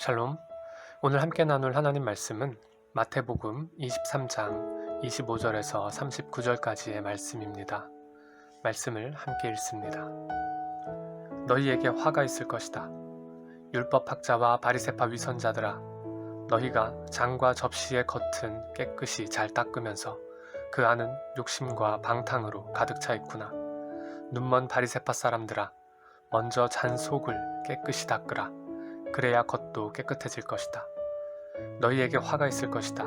샬롬. 오늘 함께 나눌 하나님 말씀은 마태복음 23장 25절에서 39절까지의 말씀입니다. 말씀을 함께 읽습니다. 너희에게 화가 있을 것이다. 율법학자와 바리새파 위선자들아 너희가 장과 접시의 겉은 깨끗이 잘 닦으면서 그 안은 욕심과 방탕으로 가득 차 있구나. 눈먼 바리새파 사람들아 먼저 잔 속을 깨끗이 닦으라. 그래야 겉도 깨끗해질 것이다. 너희에게 화가 있을 것이다.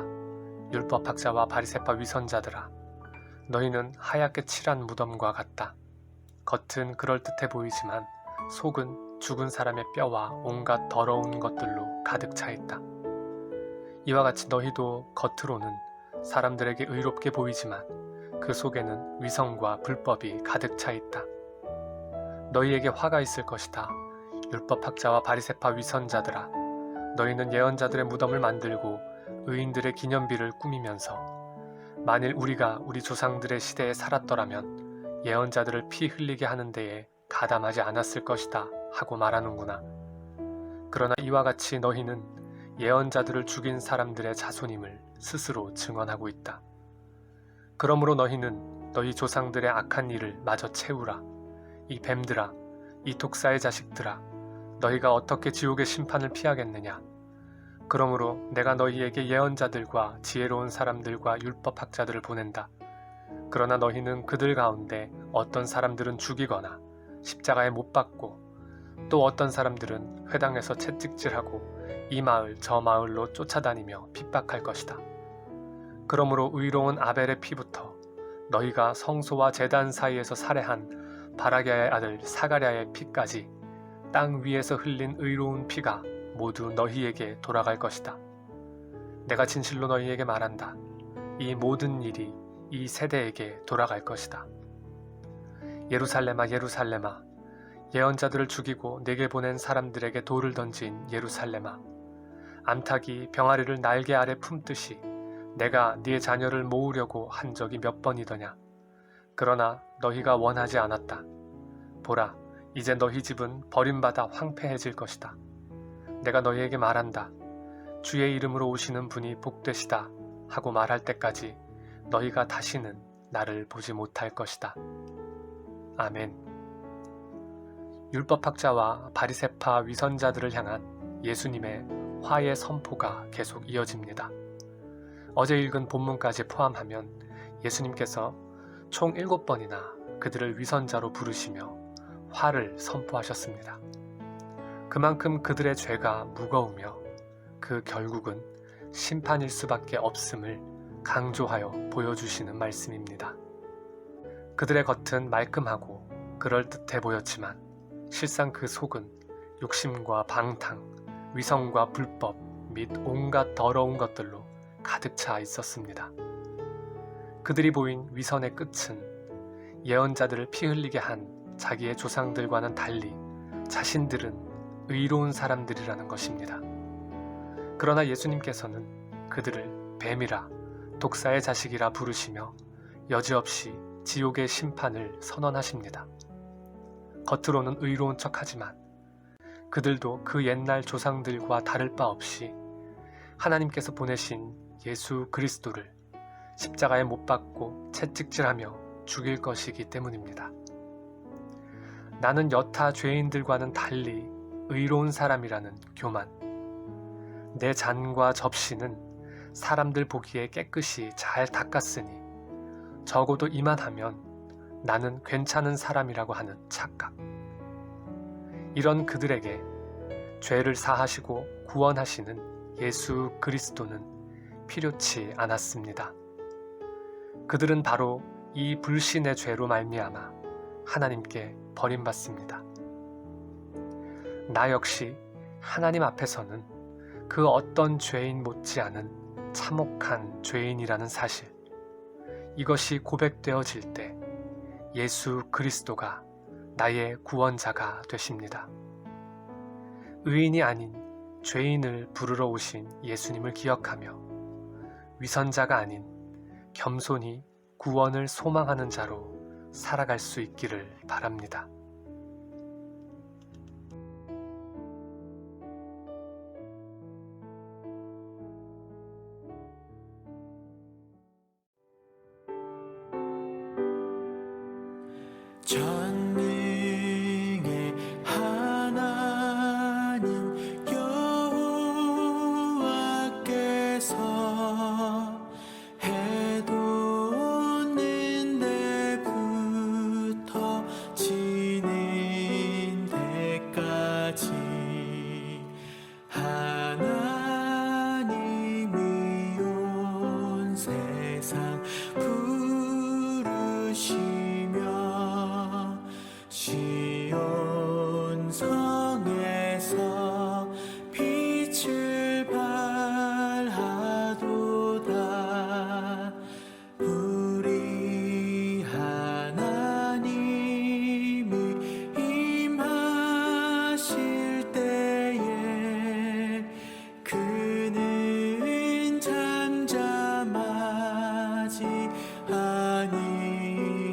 율법 학자와 바리새파 위선자들아. 너희는 하얗게 칠한 무덤과 같다. 겉은 그럴듯해 보이지만 속은 죽은 사람의 뼈와 온갖 더러운 것들로 가득 차 있다. 이와 같이 너희도 겉으로는 사람들에게 의롭게 보이지만 그 속에는 위성과 불법이 가득 차 있다. 너희에게 화가 있을 것이다. 율법학자와 바리새파 위선자들아 너희는 예언자들의 무덤을 만들고 의인들의 기념비를 꾸미면서 만일 우리가 우리 조상들의 시대에 살았더라면 예언자들을 피 흘리게 하는 데에 가담하지 않았을 것이다 하고 말하는구나. 그러나 이와 같이 너희는 예언자들을 죽인 사람들의 자손임을 스스로 증언하고 있다. 그러므로 너희는 너희 조상들의 악한 일을 마저 채우라. 이 뱀들아, 이 독사의 자식들아, 너희가 어떻게 지옥의 심판을 피하겠느냐? 그러므로 내가 너희에게 예언자들과 지혜로운 사람들과 율법학자들을 보낸다. 그러나 너희는 그들 가운데 어떤 사람들은 죽이거나 십자가에 못 박고 또 어떤 사람들은 회당에서 채찍질하고 이 마을 저 마을로 쫓아다니며 핍박할 것이다. 그러므로 의로운 아벨의 피부터 너희가 성소와 제단 사이에서 살해한 바라게의 아들 사가랴의 피까지 땅 위에서 흘린 의로운 피가 모두 너희에게 돌아갈 것이다. 내가 진실로 너희에게 말한다. 이 모든 일이 이 세대에게 돌아갈 것이다. 예루살렘아 예루살렘아 예언자들을 죽이고 내게 보낸 사람들에게 돌을 던진 예루살렘아 암탉이 병아리를 날개 아래 품듯이 내가 네 자녀를 모으려고 한 적이 몇 번이더냐 그러나 너희가 원하지 않았다 보라 이제 너희 집은 버림받아 황폐해질 것이다. 내가 너희에게 말한다. 주의 이름으로 오시는 분이 복되시다 하고 말할 때까지 너희가 다시는 나를 보지 못할 것이다. 아멘. 율법학자와 바리세파 위선자들을 향한 예수님의 화의 선포가 계속 이어집니다. 어제 읽은 본문까지 포함하면 예수님께서 총 7번이나 그들을 위선자로 부르시며 화를 선포하셨습니다. 그만큼 그들의 죄가 무거우며 그 결국은 심판일 수밖에 없음을 강조하여 보여주시는 말씀입니다. 그들의 겉은 말끔하고 그럴듯해 보였지만 실상 그 속은 욕심과 방탕, 위성과 불법 및 온갖 더러운 것들로 가득 차 있었습니다. 그들이 보인 위선의 끝은 예언자들을 피 흘리게 한 자기의 조상들과는 달리 자신들은 의로운 사람들이라는 것입니다. 그러나 예수님께서는 그들을 뱀이라 독사의 자식이라 부르시며 여지없이 지옥의 심판을 선언하십니다. 겉으로는 의로운 척하지만 그들도 그 옛날 조상들과 다를 바 없이 하나님께서 보내신 예수 그리스도를 십자가에 못 박고 채찍질하며 죽일 것이기 때문입니다. 나는 여타 죄인들과는 달리 의로운 사람이라는 교만. 내 잔과 접시는 사람들 보기에 깨끗이 잘 닦았으니 적어도 이만하면 나는 괜찮은 사람이라고 하는 착각. 이런 그들에게 죄를 사하시고 구원하시는 예수 그리스도는 필요치 않았습니다. 그들은 바로 이 불신의 죄로 말미암아 하나님께 버림받습니다. 나 역시 하나님 앞에서는 그 어떤 죄인 못지않은 참혹한 죄인이라는 사실 이것이 고백되어질 때 예수 그리스도가 나의 구원자가 되십니다. 의인이 아닌 죄인을 부르러 오신 예수님을 기억하며 위선자가 아닌 겸손히 구원을 소망하는 자로 살아갈 수 있기를 바랍니다. 전 시온 성에서 빛을 발하도다. 우리 하나님이 임하실 때에 그는 잠잠하지 아니